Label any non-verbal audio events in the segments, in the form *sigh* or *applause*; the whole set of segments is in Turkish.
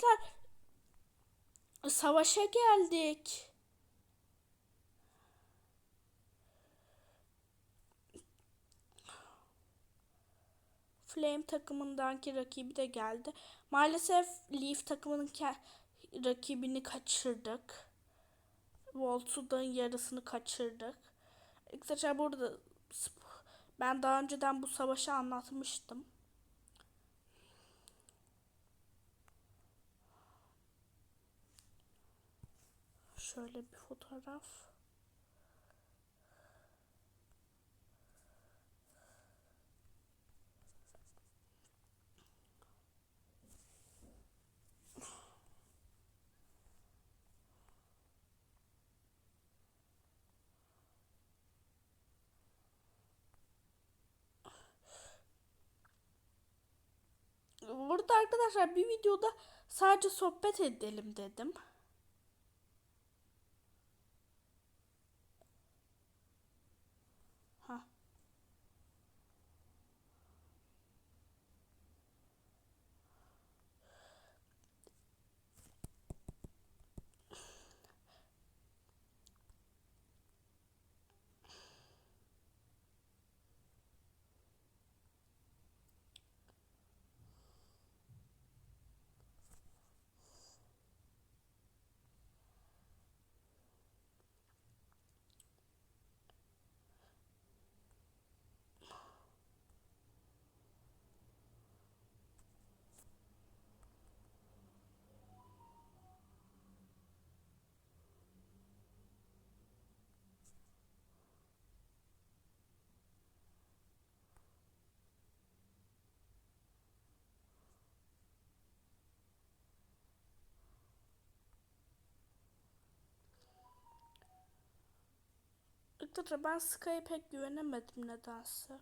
Arkadaşlar savaşa geldik. Flame takımındaki rakibi de geldi. Maalesef Leaf takımının rakibini kaçırdık. Volt'un yarısını kaçırdık. Arkadaşlar burada ben daha önceden bu savaşı anlatmıştım. Şöyle bir fotoğraf. Burada arkadaşlar bir videoda sadece sohbet edelim dedim. Ha. Arkadaşlar ben Sky'e pek güvenemedim nedense.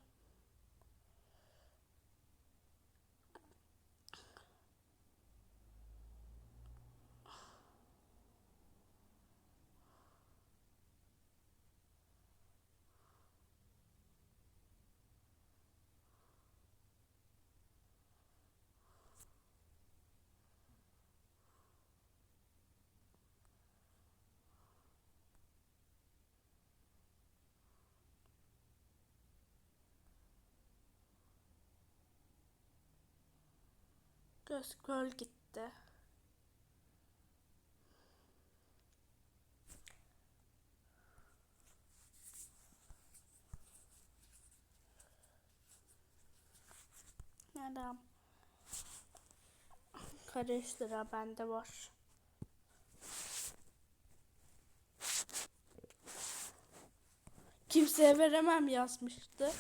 Göz göl gitti. Neden? Karıştıra bende var. Kimseye veremem yazmıştı.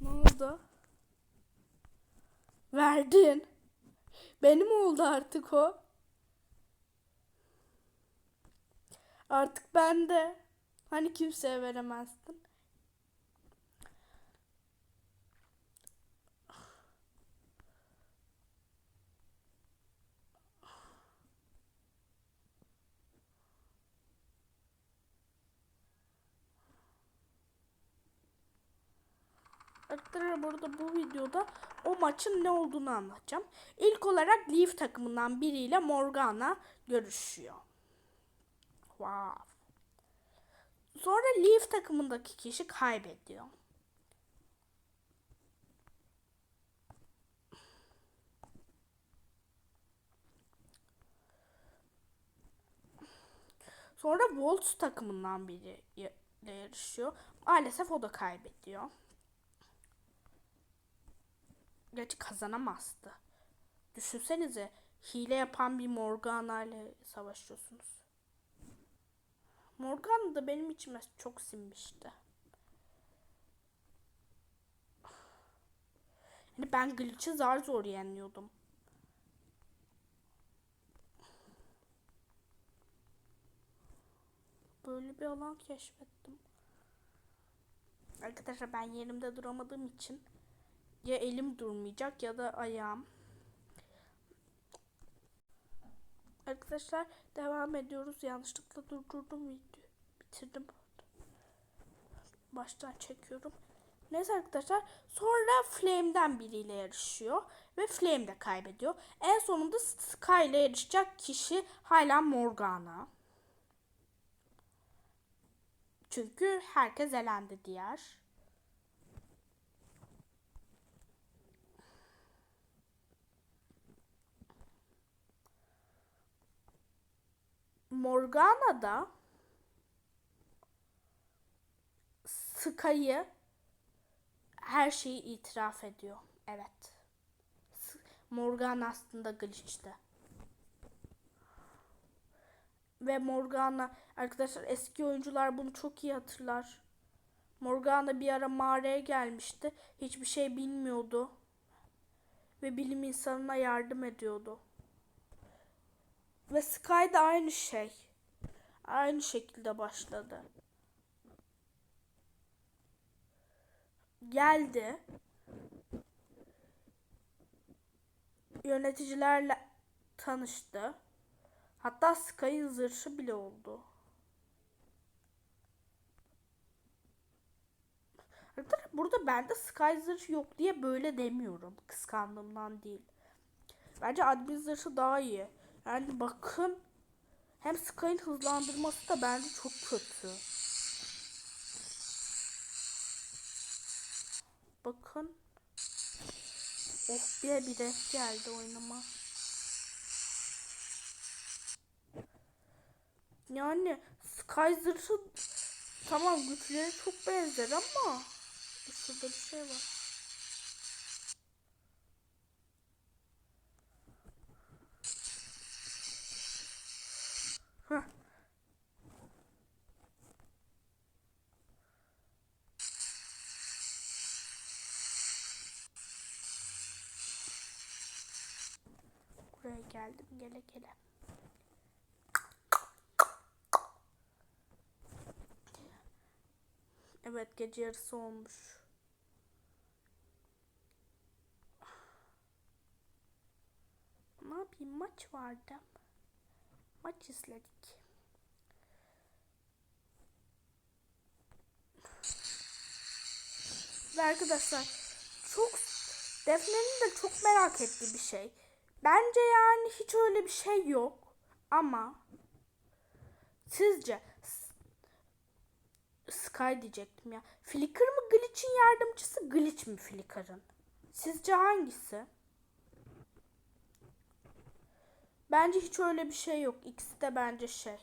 Ne oldu? Verdin. Benim oldu artık o. Artık bende. Hani kimseye veremezdin. Arkadaşlar burada bu videoda o maçın ne olduğunu anlatacağım. İlk olarak Leaf takımından biriyle Morgana görüşüyor. Wow. Sonra Leaf takımındaki kişi kaybediyor. Sonra Wolves takımından biri yarışıyor. Maalesef o da kaybediyor. Gerçi kazanamazdı. Düşünsenize hile yapan bir Morgana ile savaşıyorsunuz. Morgana da benim içime çok sinmişti. Yani ben Glitch'i zar zor yeniyordum. Böyle bir alan keşfettim. Arkadaşlar ben yerimde duramadığım için ya elim durmayacak ya da ayağım. Arkadaşlar devam ediyoruz. Yanlışlıkla durdurdum video. Bitirdim. Baştan çekiyorum. Neyse arkadaşlar. Sonra Flame'den biriyle yarışıyor. Ve Flame de kaybediyor. En sonunda Sky ile yarışacak kişi hala Morgana. Çünkü herkes elendi diğer. Morgana da Sky'ı her şeyi itiraf ediyor. Evet. Morgana aslında glitch'ti. Ve Morgana arkadaşlar eski oyuncular bunu çok iyi hatırlar. Morgana bir ara mağaraya gelmişti. Hiçbir şey bilmiyordu. Ve bilim insanına yardım ediyordu. Ve Sky da aynı şey. Aynı şekilde başladı. Geldi. Yöneticilerle tanıştı. Hatta Sky'ın zırhı bile oldu. Burada bende Sky zırhı yok diye böyle demiyorum. Kıskandığımdan değil. Bence admin zırhı daha iyi. Yani bakın hem Sky'ın hızlandırması da bence çok kötü. Bakın. Of bir bir renk geldi oyunuma. Yani Sky zırhı tamam güçleri çok benzer ama şurada bir şey var. Buraya geldim gele gele. Evet gece yarısı olmuş. Ne yapayım maç vardı. Maç izledik. Ve arkadaşlar çok Defne'nin de çok merak ettiği bir şey. Bence yani hiç öyle bir şey yok. Ama sizce Sky diyecektim ya. Flicker mı Glitch'in yardımcısı, Glitch mi Flicker'ın? Sizce hangisi? Bence hiç öyle bir şey yok. İkisi de bence şey.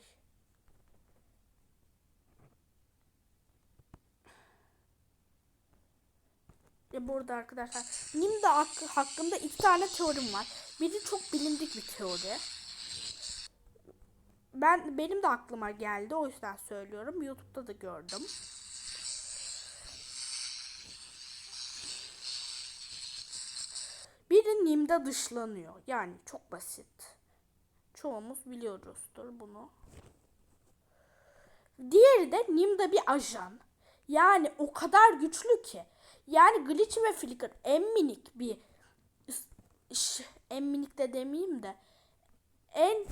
E burada arkadaşlar. Nimda hakkı, hakkında iki tane teorim var. Biri çok bilindik bir teori. Ben benim de aklıma geldi. O yüzden söylüyorum. YouTube'da da gördüm. Biri Nim'de dışlanıyor. Yani çok basit. Çoğumuz biliyoruzdur bunu. Diğeri de Nim'de bir ajan. Yani o kadar güçlü ki. Yani Glitch ve Flicker en minik bir en minik de demeyeyim de en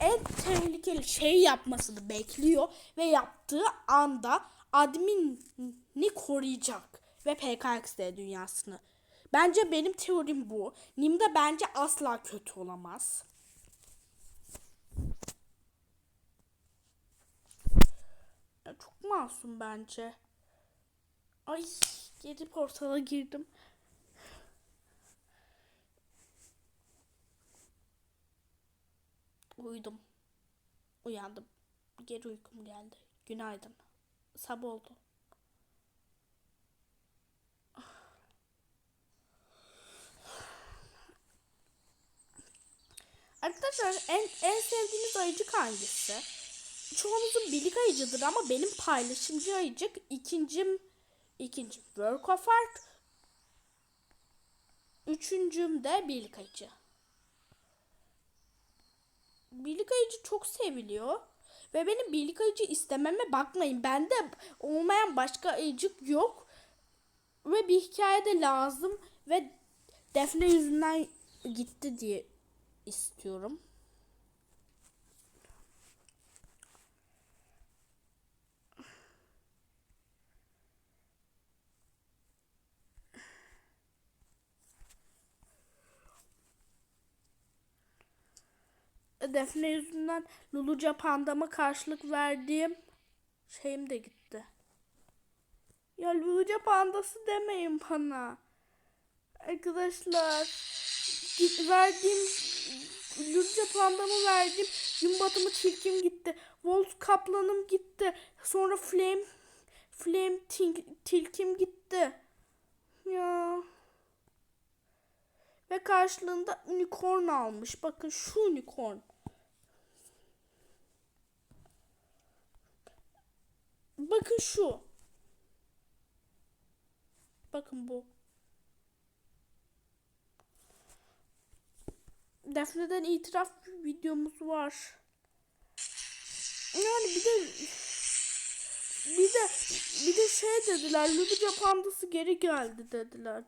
en tehlikeli şey yapmasını bekliyor ve yaptığı anda admini koruyacak ve PKXD dünyasını. Bence benim teorim bu. Nim'de bence asla kötü olamaz. Ya çok masum bence. Ay geri portala girdim. Uyudum. Uyandım. Geri uykum geldi. Günaydın. Sabah oldu. Arkadaşlar en, en sevdiğiniz ayıcık hangisi? Çoğunuzun bilik ayıcıdır ama benim paylaşımcı ayıcık ikincim ikinci Work of Art üçüncüm de birlik ayıcı. Birlik ayıcı çok seviliyor. Ve benim birlik ayıcı istememe bakmayın. Bende olmayan başka ayıcık yok. Ve bir hikayede lazım. Ve Defne yüzünden gitti diye istiyorum. Defne yüzünden Luluca Pandam'a karşılık verdiğim şeyim de gitti. Ya Luluca Pandası demeyin bana. Arkadaşlar verdiğim Luluca Pandam'ı verdim. Gün batımı tilkim gitti. Wolf Kaplan'ım gitti. Sonra Flame Flame Til- tilkim gitti. Ya. Ve karşılığında unicorn almış. Bakın şu unicorn. Bakın şu. Bakın bu. Defne'den itiraf videomuz var. Yani bir de bir de bir de şey dediler. Ludovica pandası geri geldi dediler.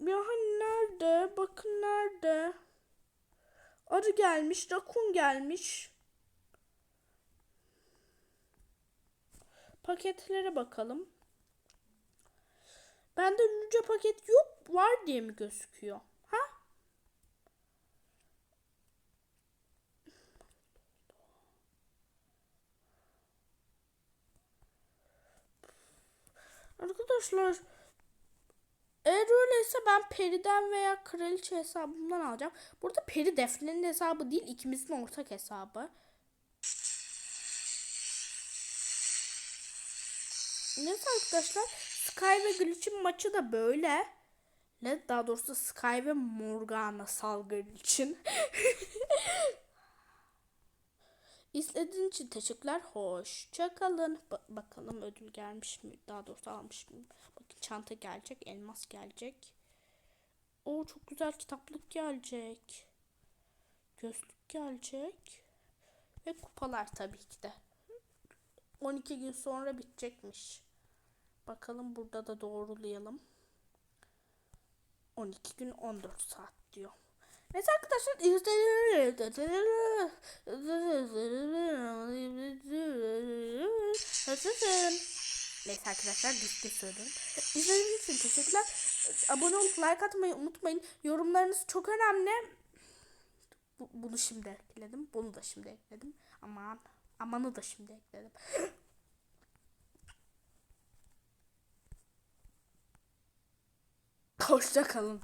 Ya hani nerede? Bakın nerede? Arı gelmiş, rakun gelmiş. Paketlere bakalım. Bende Luca paket yok var diye mi gözüküyor? Ha? Arkadaşlar eğer öyleyse ben Peri'den veya Kraliçe hesabımdan alacağım. Burada Peri Defne'nin hesabı değil ikimizin ortak hesabı. Neyse arkadaşlar Sky ve Glitch'in maçı da böyle. Ne daha doğrusu Sky ve Morgana salgın için. *laughs* İzlediğiniz için teşekkürler. Hoşça kalın. Ba- bakalım ödül gelmiş mi? Daha doğrusu almış mı? Bakın çanta gelecek, elmas gelecek. O çok güzel kitaplık gelecek. Gözlük gelecek. Ve kupalar tabii ki de. 12 gün sonra bitecekmiş. Bakalım burada da doğrulayalım. 12 gün 14 saat diyor. Neyse arkadaşlar Neyse arkadaşlar ciddi söylüyorum. İzlediğiniz için teşekkürler. Abone olup like atmayı unutmayın. Yorumlarınız çok önemli. Bu- bunu şimdi ekledim. Bunu da şimdi ekledim. Aman. Amanı da şimdi ekledim. Hoşça kalın.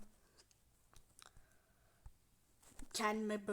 Kendime böyle